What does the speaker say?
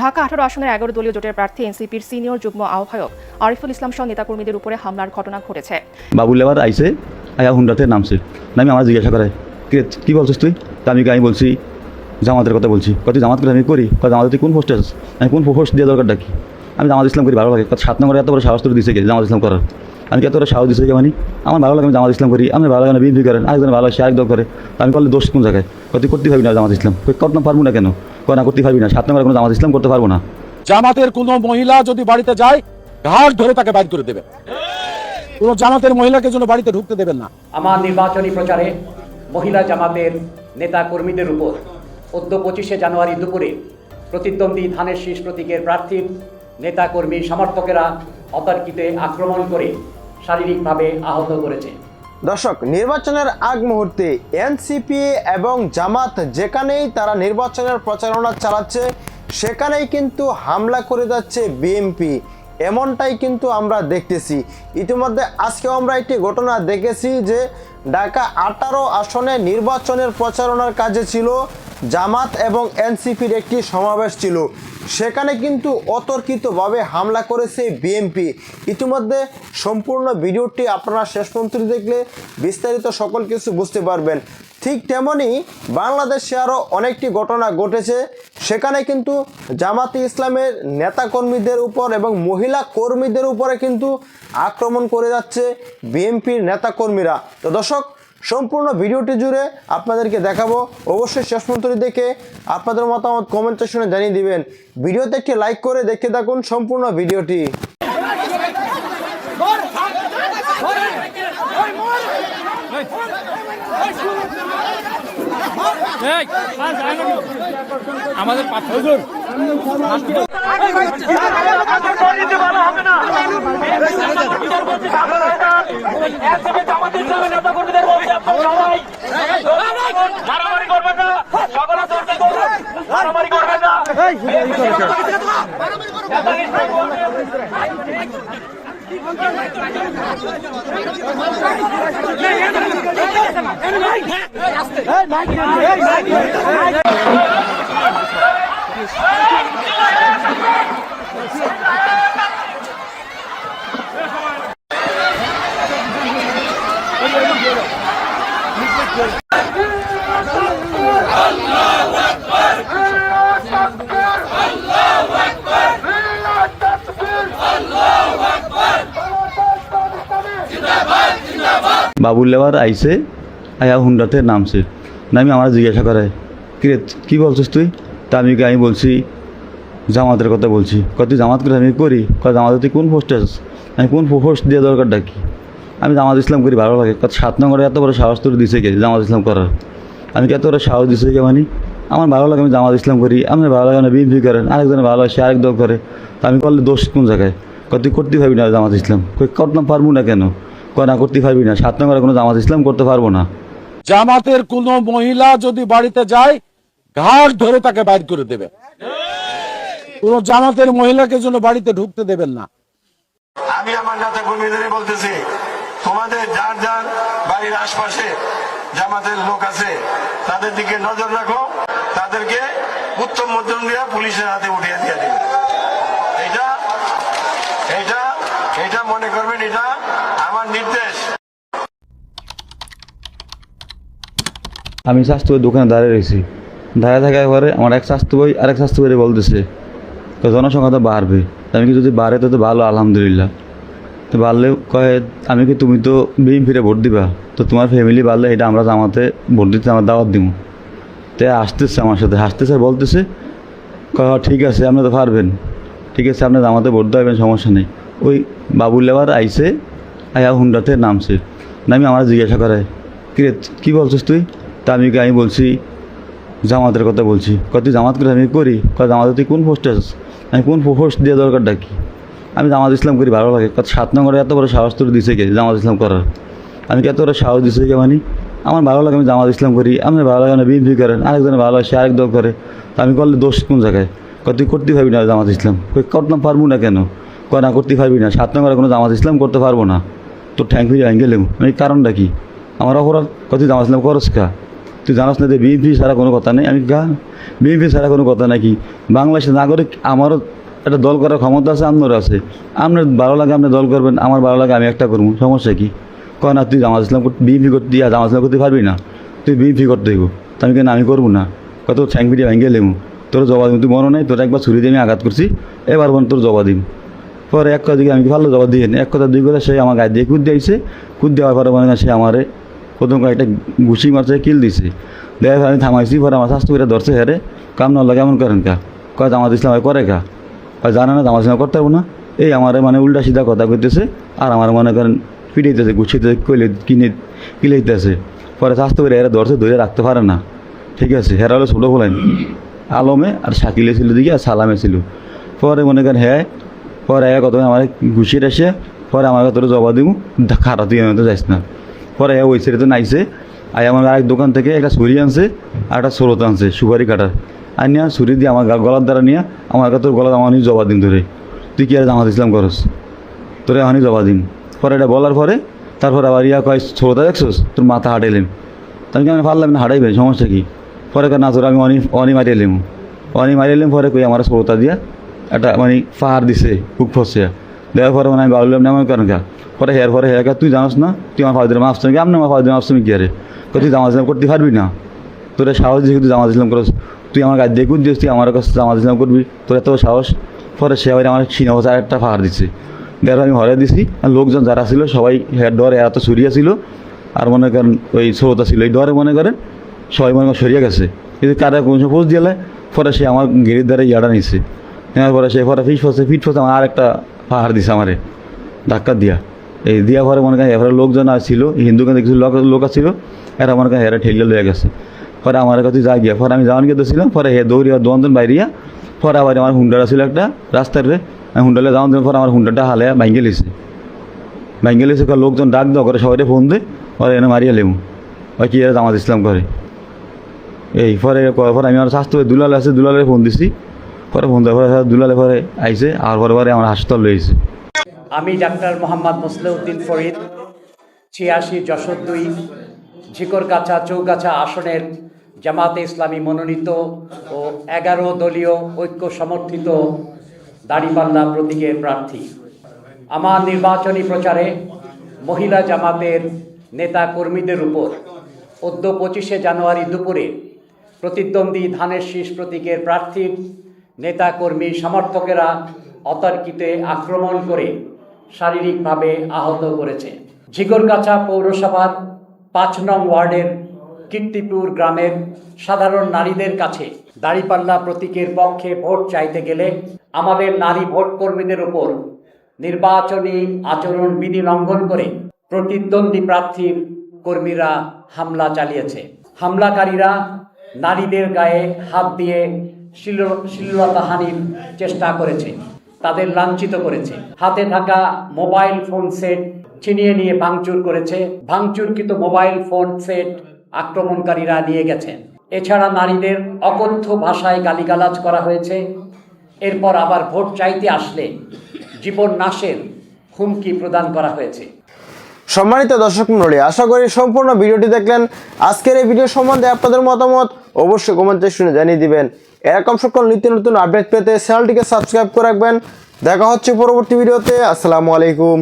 ঢাকা আঠারো আসনের এগারো দলীয় জোটের প্রার্থী এনসিপির সিনিয়র যুগ্ম আহ্বায়ক আরিফুল ইসলাম সহ নেতাকর্মীদের উপরে হামলার ঘটনা ঘটেছে। বাবুল এবার আইসে, আয়া হুন্ডাতে নামছে। নামি আমার জিজ্ঞাসা করে, কি বলছিস তুই? আমি আমি বলছি, জামাতের কথা বলছি। কত জামাত করে আমি করি? কত জামাতে কোন পোস্টে আছিস? আমি কোন পোস্ট দিয়ে দরকার ডাকি আমি জামাত ইসলাম করি, ভালো লাগে। কত সাত নম্বরে এত বড় সাহস দিছে কি? জামাত ইসলাম করার। আমি কি এত সাহস কি মানে আমার ভালো লাগে আমি জামাত ইসলাম করি আমি ভালো লাগে না বিএনপি করেন আরেকজন ভালো সে আরেক দল করে। আমি করলে দোষ কোন জায়গায়? কত করতে পারবি না জামাত ইসলাম। করতে পারব না কেন? না করতে পারবি না সাত নম্বরে কোনো জামাত ইসলাম করতে পারব না। জামাতের কোনো মহিলা যদি বাড়িতে যায় ঘাট ধরে তাকে বাইর করে দেবে কোনো জামাতের মহিলাকে যেন বাড়িতে ঢুকতে দেবেন না। আমার নির্বাচনী প্রচারে মহিলা জামাতের নেতা কর্মীদের উপর অদ্য পঁচিশে জানুয়ারি দুপুরে প্রতিদ্বন্দ্বী ধানের শীষ প্রতীকের প্রার্থীর নেতা কর্মী সমর্থকেরা অতর্কিতে আক্রমণ করে শারীরিকভাবে আহত করেছে। দর্শক, নির্বাচনের আগ মুহূর্তে এনসিপি এবং জামাত যেখানেই তারা নির্বাচনের প্রচারণা চালাচ্ছে, সেখানেই কিন্তু হামলা করে যাচ্ছে বিএমপি এমনটাই কিন্তু আমরা দেখতেছি। ইতিমধ্যে আজকে আমরা একটি ঘটনা দেখেছি যে ঢাকা আঠারো আসনে নির্বাচনের প্রচারণার কাজে ছিল, জামাত এবং এনসিপির একটি সমাবেশ ছিল। সেখানে কিন্তু অতর্কিতভাবে হামলা করেছে বিএমপি ইতিমধ্যে সম্পূর্ণ ভিডিওটি আপনারা শেষ পর্যন্ত দেখলে বিস্তারিত সকল কিছু বুঝতে পারবেন। ঠিক তেমনই বাংলাদেশে আরও অনেকটি ঘটনা ঘটেছে। সেখানে কিন্তু জামাতি ইসলামের নেতাকর্মীদের উপর এবং মহিলা কর্মীদের উপরে কিন্তু আক্রমণ করে যাচ্ছে বিএনপির নেতাকর্মীরা। তো দর্শক সম্পূর্ণ ভিডিওটি জুড়ে আপনাদেরকে দেখাবো। অবশ্যই শেষ পর্যন্ত দেখে আপনাদের মতামত কমেন্ট সেকশনে জানিয়ে দিবেন। ভিডিওতে একটি লাইক করে দেখতে থাকুন সম্পূর্ণ ভিডিওটি। মারামারি করবেন না সকলে চলতে করবেন মারামারি করবেন না বাবুল এবার আইসে আয়া হুন্ডাতে নামছে। নামি আমার জিজ্ঞাসা করে কি রে, কি বলছিস তুই? তা আমি আমি বলছি, জামাতের কথা বলছি। কত জামাত করে আমি করি? কত জামাতে তুই কোন পোস্টে আছিস? আমি কোন পোস্ট দিয়ে দরকারটা কি? আমি জামাত ইসলাম করি ভালো লাগে। কত সাত নম্বরে এত বড় সাহস তোর দিছে কে জামাত ইসলাম করার? আমি কি এত বড় সাহস দিছে কে মানে? আমার ভালো লাগে আমি জামাত ইসলাম করি। আমার ভালো লাগে না বিএনপি করেন আরেকজন ভালো সে আরেক দল করে। তা আমি করলে দোষ কোন জায়গায়? কত করতে পারবি না জামাত ইসলাম। কই করতে পারব না কেন? কয়, না করতে পারবি না। সাত নম্বরে কোনো জামাত ইসলাম করতে পারব না। জামাতের কোনো মহিলা যদি বাড়িতে যায় ঘাট ধরে তাকে বাইর করে দেবে। কোনো জামাতের মহিলাকে যেন বাড়িতে ঢুকতে দেবেন না। আমি আমার নেতা কর্মীদের বলতেছি তোমাদের যার যার বাড়ির আশপাশে জামাতের লোক আছে তাদের দিকে নজর রাখো তাদেরকে উত্তম মধ্যম দিয়ে পুলিশের হাতে উঠিয়ে দিয়ে দিবে। এটা এটা এটা মনে করবেন এটা আমার নির্দেশ। আমি স্বাস্থ্য দোকানে দাঁড়িয়ে রয়েছি। দাঁড়িয়ে থাকার পরে আমার এক স্বাস্থ্য বই আরেক স্বাস্থ্য বই বলতেছে তো জনসংখ্যা তো বাড়বে। আমি কি যদি বাড়ে তো ভালো আলহামদুলিল্লাহ। তো বাড়লে কয়ে আমি কি তুমি তো বিএম ফিরে ভোট দিবা? তো তোমার ফ্যামিলি বাড়লে এটা আমরা জামাতে ভোট দিতে আমার দাওয়াত দিব তো আসতেছে আমার সাথে হাসতেছে বলতেছে কয় "হ, ঠিক আছে আপনি তো পারবেন। ঠিক আছে আপনি জামাতে ভোট দেবেন সমস্যা নেই। ওই বাবুল এবার আইসে আয়া হুন্ডাতে নামছে। নামি আমার জিজ্ঞাসা করে কি রে, কি বলছিস তুই? তা আমি আমি বলছি জামাতের কথা বলছি। কত জামাত করে আমি করি? কত জামাতে তুই কোন পোস্টে আছিস? আমি কোন পোস্ট দিয়ে দরকারটা কি আমি জামাত ইসলাম করি ভালো লাগে। কত সাত নম্বরে এত বড় সাহস তোর দিছে কে জামাত ইসলাম করার? আমি এত বড় সাহস দিছে কে মানে? আমার ভালো লাগে আমি জামাত ইসলাম করি। আমি ভালো লাগে না, বিএনপি করেন। আরেকজন ভালো লাগে সে আরেক দল করে। আমি করলে দোষ কোন জায়গায়? কত তুই করতে পারবি না জামাত ইসলাম। কই করতে পারব না কেন? না, করতে পারবি না। সাত নম্বরে কোনো জামাত ইসলাম করতে পারব না। তোর ঠ্যাং ফিরে ভেঙে গেলেও আমি কারণটা কি? আমার অপরাধ? কত জামাত ইসলাম করস কা? তুই জানাস না যে বিএনপি ছাড়া কোনো কথা নেই? আমি গা বিএনপি ছাড়া কোনো কথা নাকি বাংলাদেশের নাগরিক আমারও একটা দল করার ক্ষমতা আছে, আপনারও আছে। আপনার ভালো লাগে, আপনি দল করবেন, আমার ভালো লাগে, আমি একটা করব। সমস্যা কি? কয় না, তুই জামাত ইসলাম বিএনপি করতে আর জামাত ইসলাম করতে পারবি না। তুই বিএনপি করতে হইব। তা আমি কেন, আমি করব না? কত ঠ্যাং পিটিয়ে ভেঙে লেমু। তোর জবা দিম তুই মনে নেই, তোর একবার ছুরি দিয়ে আমি আঘাত করছি, এবার বোন তোর জবা দিম পরে এক কথা দিকে আমি ভালো জবাব দিয়ে। এক কথা দুই কথা, সে আমার গায়ে দিয়ে কুদ দিয়েছে কুদ দেওয়ার পরে মনে সে আমারে প্রথম কয়েকটা ঘুষি মারছে কিল দিছে। দেখ আমি থামাইছি পরে আমার স্বাস্থ্য করে ধরছে হেরে কাম না লাগে কেমন করেন কা? কয় জামাত ইসলাম করে কা? হয় জানে না জামাত ইসলাম করতে পারব না? এই আমার মানে উল্টা সিধা কথা কইতেছে, আর আমার মনে করেন পিটাইতেছে গুছিতে কইলে কিনে কিলাইতেছে পরে স্বাস্থ্য করে এরা ধরছে, ধরে রাখতে পারে না। ঠিক আছে, হেরা হলো ছোটো বলেন আলমে আর শাকিলে ছিল দিকে, আর সালামে ছিল। পরে মনে করেন হ্যাঁ পরে কত আমার ঘুষিয়ে আসে পরে আমার তোর জবা দিব, খারাপ দিয়ে আমি যাইস না। পরে ওই ছেড়ে তো নাইছে আই আমার আরেক দোকান থেকে একটা ছুরি আনছে আর একটা স্রোত আনছে, সুপারি কাটার। আর নিয়ে ছুরি দিয়ে আমার গলার দ্বারা নিয়ে আমার কাছে তোর গলা আমার জবা দিন ধরে। তুই কি আর জামাত ইসলাম করস? তোরে আমি জবা দিন। পরে এটা বলার পরে তারপর আবার ইয়া কয় ছোড়তা দেখছোস? তোর মাথা হাঁটাইলেন তাহলে আমি পারলাম না হাঁটাইবেন সমস্যা কি? পরে না তোর আমি অনি অনি মারিয়ে অনি মারিয়ে পরে কই, আমার শ্রোতা দিয়া একটা মানে পাহাড় দিছে বুক ফসিয়া। দেওয়ার পরে মানে আমি বাউলাম না আমার কারণ পরে হেয়ার পরে হেয়ার তুই জানাস না, তুই আমার ফাউদের মাফ কি আপনি আমার ফাউদের মাফ কি আরে? কই, তুই জামা ইসলাম করতে পারবি না? তোর সাহস দিয়ে তুই জামা ইসলাম করস। তুই আমার গাছ দেখুন দিস তুই আমার কাছে জামা ইসলাম করবি। তোর এত সাহস? পরে সে আবার আমার সিনেমা একটা পাহাড় দিছে। দেওয়ার আমি হরে দিছি। আর লোকজন যারা ছিল, সবাই হেয়ার ডরে এত সরিয়া ছিল। আর মনে করেন, ওই শ্রোতা ছিল, এই ডরে মনে করেন, সবাই মনে করেন সরিয়ে গেছে। কিন্তু কারা কোনো পোস্ট দিলে, পরে সে আমার গেরির দ্বারা ইয়াটা নিচ্ছে নেওয়ার পরে সে পরে ফিট ফসে ফিট ফসে আমার আরেকটা পাহাড় দিছে আমারে, ধাক্কা দিয়া। এই দিয়া পরে মনে করেন এবারে লোকজন আর ছিল হিন্দু কেন্দ্রে কিছু লোক লোক ছিল এরা মনে করেন এরা ঠেলিয়ে লয়ে গেছে। পরে আমার কাছে যা গিয়া, পরে আমি যাওয়ান গিয়ে ছিলাম পরে হে দৌড়িয়া দোয়ান বাইরিয়া, পরে আবার আমার হুন্ডাটা ছিল একটা রাস্তার রে। আমি হুন্ডালে যাওয়ান দেওয়ার পরে আমার হুন্ডাটা হালে ভাঙ্গে লিছে ভাঙ্গে লিছে লোকজন ডাক দাও করে সবাই ফোন দে, পরে এনে মারিয়া লেমু ওই কি এরা জামাত ইসলাম করে? এই, পরে পরে আমি আমার স্বাস্থ্য দুলালে আছে দুলালে ফোন দিছি। পরে পরে দুলালে পরে আইসে আর পরে পরে আমার হাসপাতাল লইছে আমি ডাক্তার মোহাম্মদ মুসলিউদ্দিন ফরিদ, ছিয়াশি যশোর দুই ঝিকরগাছা চৌগাছা আসনের জামাতে ইসলামী মনোনীত ও এগারো দলীয় ঐক্য সমর্থিত দাড়িপাল্লা প্রতীকের প্রার্থী। আমার নির্বাচনী প্রচারে মহিলা জামাতের নেতা কর্মীদের উপর অদ্য পঁচিশে জানুয়ারি দুপুরে প্রতিদ্বন্দ্বী ধানের শীষ প্রতীকের প্রার্থীর নেতা কর্মী সমর্থকেরা অতর্কিতে আক্রমণ করে শারীরিকভাবে আহত করেছে। ঝিগরগাছা পৌরসভার পাঁচ নং ওয়ার্ডের কীর্তিপুর গ্রামের সাধারণ নারীদের কাছে দাড়িপাল্লা প্রতীকের পক্ষে ভোট চাইতে গেলে আমাদের নারী ভোট কর্মীদের উপর নির্বাচনী আচরণ বিধি লঙ্ঘন করে প্রতিদ্বন্দ্বী প্রার্থীর কর্মীরা হামলা চালিয়েছে। হামলাকারীরা নারীদের গায়ে হাত দিয়ে শিল- শিললতাহানির চেষ্টা করেছে, তাদের লাঞ্ছিত করেছে। হাতে থাকা মোবাইল ফোন সেট ছিনিয়ে নিয়ে ভাঙচুর করেছে। ভাঙচুরকৃত মোবাইল ফোন সেট আক্রমণকারীরা নিয়ে গেছেন। এছাড়া নারীদের অকথ্য ভাষায় গালিগালাজ করা হয়েছে। এরপর আবার ভোট চাইতে আসলে জীবন নাশের হুমকি প্রদান করা হয়েছে। সম্মানিত দর্শক মন্ডলী, আশা করি সম্পূর্ণ ভিডিওটি দেখলেন। আজকের এই ভিডিও সম্বন্ধে আপনাদের মতামত অবশ্যই কমেন্টে শুনে জানিয়ে দিবেন। এরকম সকল নিত্য নতুন আপডেট পেতে চ্যানেলটিকে সাবস্ক্রাইব করে রাখবেন। দেখা হচ্ছে পরবর্তী ভিডিওতে। আসসালামু আলাইকুম।